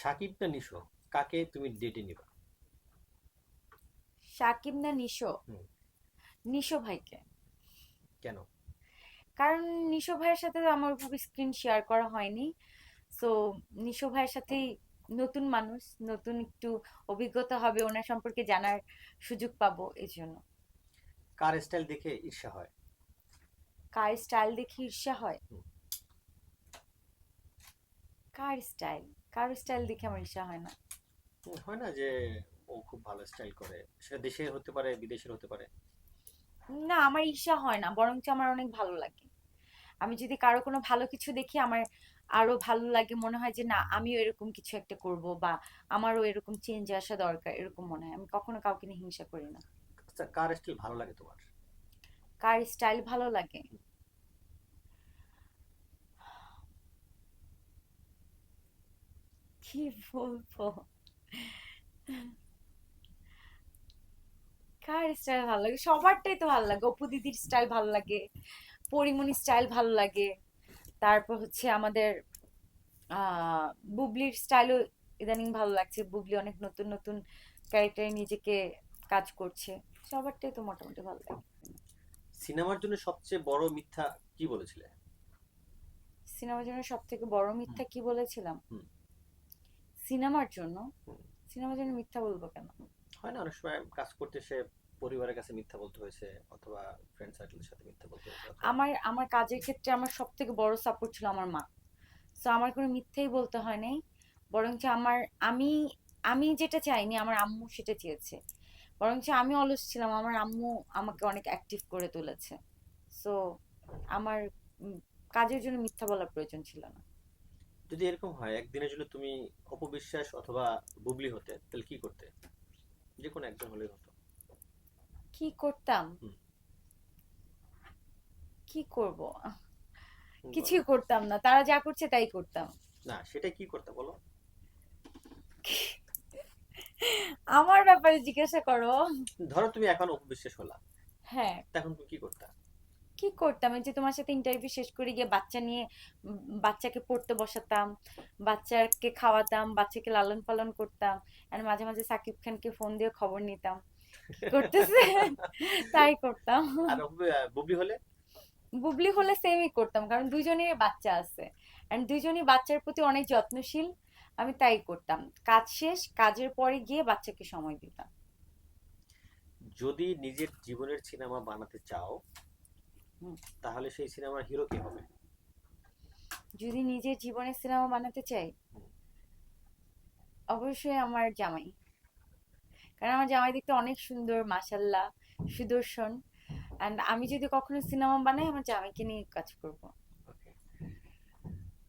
সাকিব না নিশো কাকে তুমি ডেটে নিবা? সাকিব না নিশো নিশো ভাইকে। কেন? কারণ নিশো ভাইয়ের সাথে আমার খুব স্ক্রিন শেয়ার করা হয়নি। সো নিশো ভাইয়ের সাথেই নতুন মানুষ নতুন একটু অভিজ্ঞতা হবে ওনার সম্পর্কে জানার সুযোগ পাবো এই জন্য কার স্টাইল দেখে ঈর্ষা হয়? কার স্টাইল দেখে ঈর্ষা হয়? কার স্টাইল কার স্টাইল দেখে আমার ঈর্ষা হয় না। হয় না যে ও খুব ভালো স্টাইল করে? সেটা দেশের হতে পারে বিদেশের হতে পারে? না আমার ঈর্ষা হয় না বরঞ্চ আমার অনেক ভালো লাগে। আমি যদি কারও কোনো ভালো কিছু দেখি আমার আরও ভালো লাগে মনে হয় যে না আমিও এরকম কিছু একটা করব বা আমারও এরকম চেঞ্জ আসা দরকার এরকম মনে হয়। আমি কখনো কাউকে নিয়ে হিংসা করি না। কার স্টাইল ভালো লাগে তোমার? কার স্টাইল ভালো লাগে? কি বলব? কার স্টাইল ভালো লাগে? সবারটাই তো ভালো লাগে। অপু দিদির স্টাইল ভালো লাগে পরিমণি স্টাইল ভালো লাগে। তারপর হচ্ছে আমাদের বুবলির স্টাইলও ইদানিং ভালো লাগছে। বুবলি অনেক নতুন নতুন ক্যারেক্টারে নিজেকে কাজ করছে। সবারটাই তো মোটামুটি ভালো লাগে। সিনেমার জন্য সবচেয়ে বড় মিথ্যা কি বলেছিলে? সিনেমার জন্য সব থেকে বড় মিথ্যা কি বলেছিলাম। সিনেমার জন্য? সিনেমার জন্য মিথ্যা বলব কেন? হয় না অনেক সময় কাজ করতে সে পরিবারের কাছে মিথ্যা বলতে হয়েছে অথবা ফ্রেন্ড সার্কেলের সাথে মিথ্যা বলতে হয়েছে আমার আমার কাজের ক্ষেত্রে আমার সব থেকে বড় সাপোর্ট ছিল আমার মা। সো আমার কোনো মিথ্যেই বলতে হয় নাই। বরঞ্চ আমার আমি আমি যেটা চাইনি আমার আম্মু সেটা চেয়েছে। বরঞ্চ আমি অলস ছিলাম আমার আম্মু আমাকে অনেক অ্যাক্টিভ করে তুলেছে। সো আমার কাজের জন্য মিথ্যা বলার প্রয়োজন ছিল না। যদি এরকম হয় একদিনের জন্য তুমি অপবিশ্বাস অথবা বুবলি হতে তাহলে কি করতে? যে কোনো একজন হলেই হতো। কি করতাম? কি করব? কিছুই করতাম না তারা যা করছে তাই করতাম। না সেটা কি করতে বলো? আমার ব্যাপারে জিজ্ঞাসা করো। ধরো তুমি এখন অপবিশ্বাস হলা। হ্যাঁ। তখন তুমি কি করতে? কি করতাম? যে তোমার সাথে ইন্টারভিউ শেষ করে গিয়ে বাচ্চা নিয়ে বাচ্চাকে পড়তে বসাতাম বাচ্চাকে খাওয়াতাম বাচ্চাকে লালন পালন করতাম আর মাঝে মাঝে সাকিব খানকে ফোন দিয়ে খবর নিতাম। করতেছে? তাই করতাম। আর বুবলি হলে? বুবলি হলে সেমই করতাম কারণ দুজনেরই বাচ্চা আছে এন্ড দুজনই বাচ্চার প্রতি অনেক যত্নশীল আমি তাই করতাম। কাজ শেষ কাজের পরে গিয়ে বাচ্চাকে সময় দিতাম। যদি নিজের জীবনের সিনেমা বানাতে চাও। তাহলে সেই সিনেমার হিরো কে হবে? যদি নিজের জীবনের সিনেমা বানাতে চাই অবশ্যই আমার জামাই। কারণ আমার জামাই দেখতে অনেক সুন্দর মাসাল্লাহ সুদর্শন। অ্যান্ড আমি যদি কখনো সিনেমা বানাই আমার জামাইকে নিয়ে কাজ করব।